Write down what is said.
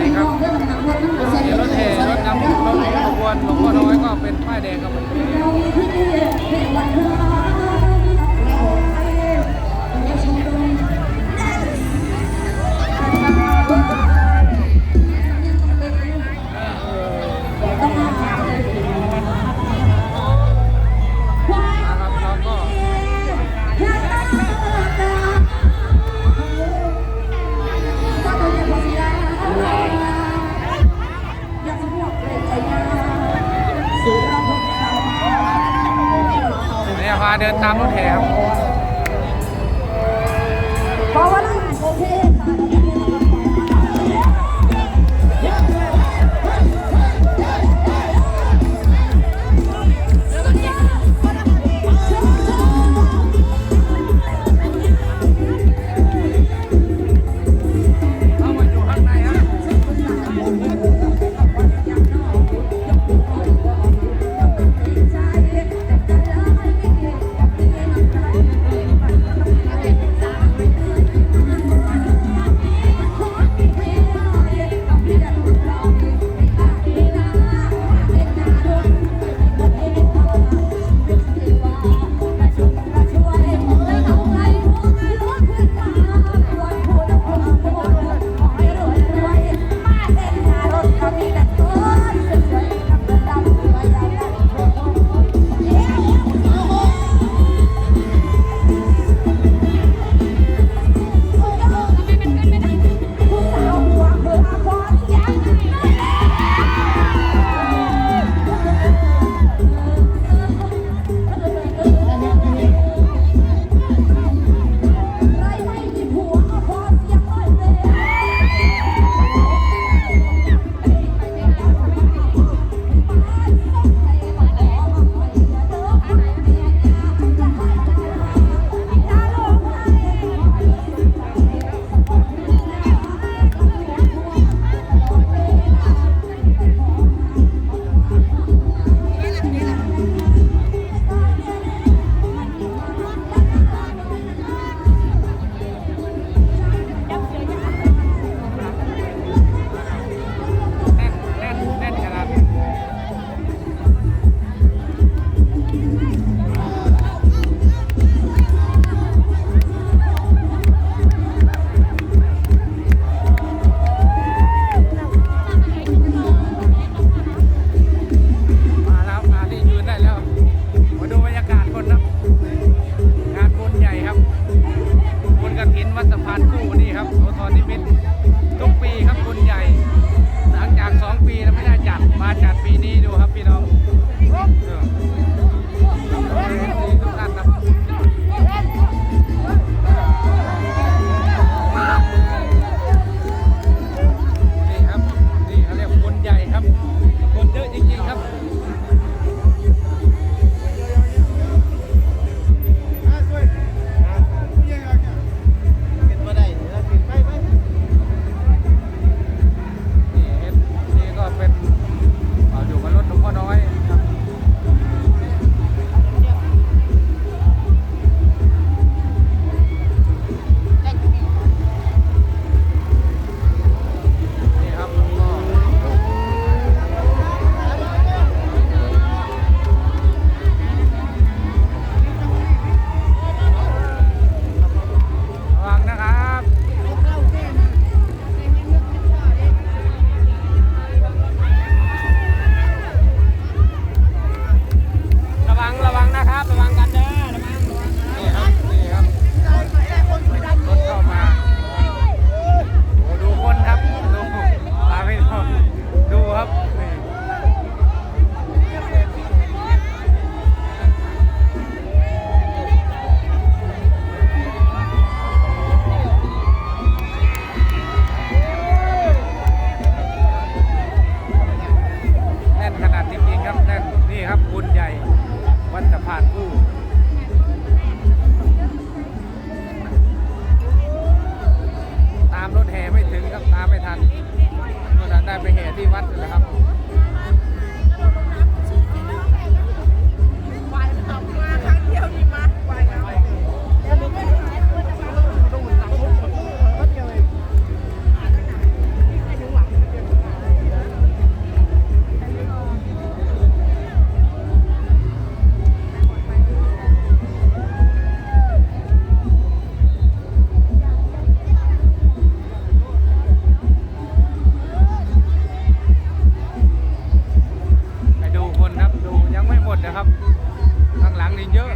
นี่ครับเดี๋ยวรถแห่รถนำรถขบวนหลวงพ่อน้อยก็เป็นป้ายแดงครับผม มาเดินตามรถแห่ครับ วัดสะพานคู่นี่ครับโสธรนิมิตรทุ นะครับ นะครับ ข้างหลังนี่เยอะ